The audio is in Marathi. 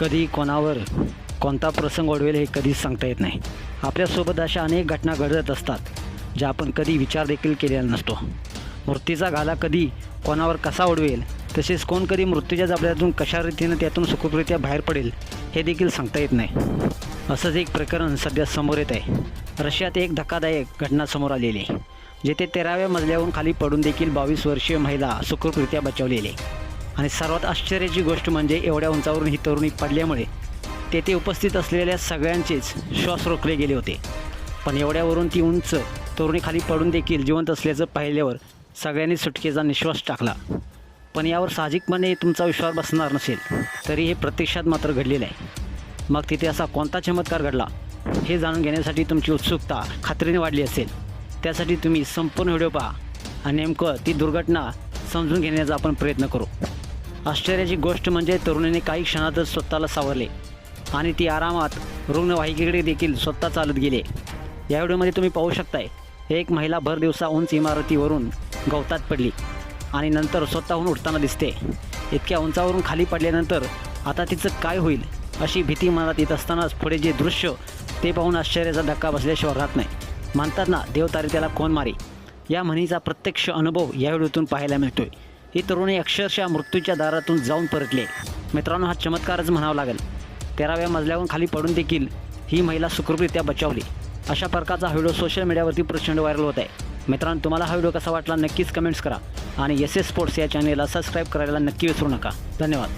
कधी कोणावर कोणता प्रसंग ओढवेल हे कधीच सांगता येत नाही. आपल्यासोबत अशा अनेक घटना घडत असतात ज्या आपण कधी विचार देखील केलेला नसतो. मृत्यूचा घाला कधी कोणावर कसा ओढवेल तसेच कोण कधी मृत्यूच्या जबड्यातून कशा रीतीनं त्यातून सुखरूपरित्या बाहेर पडेल हे देखील सांगता येत नाही. असंच एक प्रकरण सध्या समोर येत आहे. रशियात एक धक्कादायक घटना समोर आलेली आहे जेथे तेराव्या मजल्यावरून खाली पडून देखील बावीस वर्षीय महिला सुखरूपरित्या बचावलेली आहे. आणि सर्वात आश्चर्याची गोष्ट म्हणजे एवढ्या उंचावरून ही तरुणी पडल्यामुळे तेथे उपस्थित असलेल्या सगळ्यांचेच श्वास रोखले गेले होते. पण एवढ्यावरून ती उंच तरुणी खाली पडून देखील जिवंत असल्याचं पाहिल्यावर सगळ्यांनी सुटकेचा निश्वास टाकला. पण यावर साहजिकपणे तुमचा विश्वास बसणार नसेल तरी हे प्रत्यक्षात मात्र घडलेलं आहे. मग तिथे असा कोणता चमत्कार घडला हे जाणून घेण्यासाठी तुमची उत्सुकता खात्रीने वाढली असेल. त्यासाठी तुम्ही संपूर्ण व्हिडिओ पहा आणि नेमकं ती दुर्घटना समजून घेण्याचा आपण प्रयत्न करू. आश्चर्याची गोष्ट म्हणजे तरुणीने काही क्षणातच स्वतःला सावरले. आणि ती आरामात रुग्णवाहिकेकडे देखील स्वतः चालत गेले. या व्हिडिओमध्ये तुम्ही पाहू शकताय एक महिला भर दिवसा उंच इमारतीवरून गवतात पडली आणि नंतर स्वतःहून उठताना दिसते. इतक्या उंचावरून खाली पडल्यानंतर आता तिचं काय होईल अशी भीती मनात येत असतानाच पुढे जे दृश्य ते पाहून आश्चर्याचा धक्का बसल्याशिवाय राहत नाही. म्हणतात ना देवतारी त्याला कोण मारी? या म्हणीचा प्रत्यक्ष अनुभव या व्हिडिओतून पाहायला मिळतोय. ही तरुणी अक्षरशः मृत्यूच्या दारातून जाऊन परतले. मित्रांनो हा चमत्कारच म्हणावा लागेल. तेराव्या मजल्यावरून खाली पडून देखील ही महिला सुखरूपरित्या बचावली. अशा प्रकारचा हा व्हिडिओ सोशल मीडियावरती प्रचंड व्हायरल होत आहे. मित्रांनो तुम्हाला हा व्हिडिओ कसा वाटला नक्कीच कमेंट्स करा. आणि एस एस स्पोर्ट्स या चॅनेलला सबस्क्राईब करायला नक्की विसरू नका. धन्यवाद.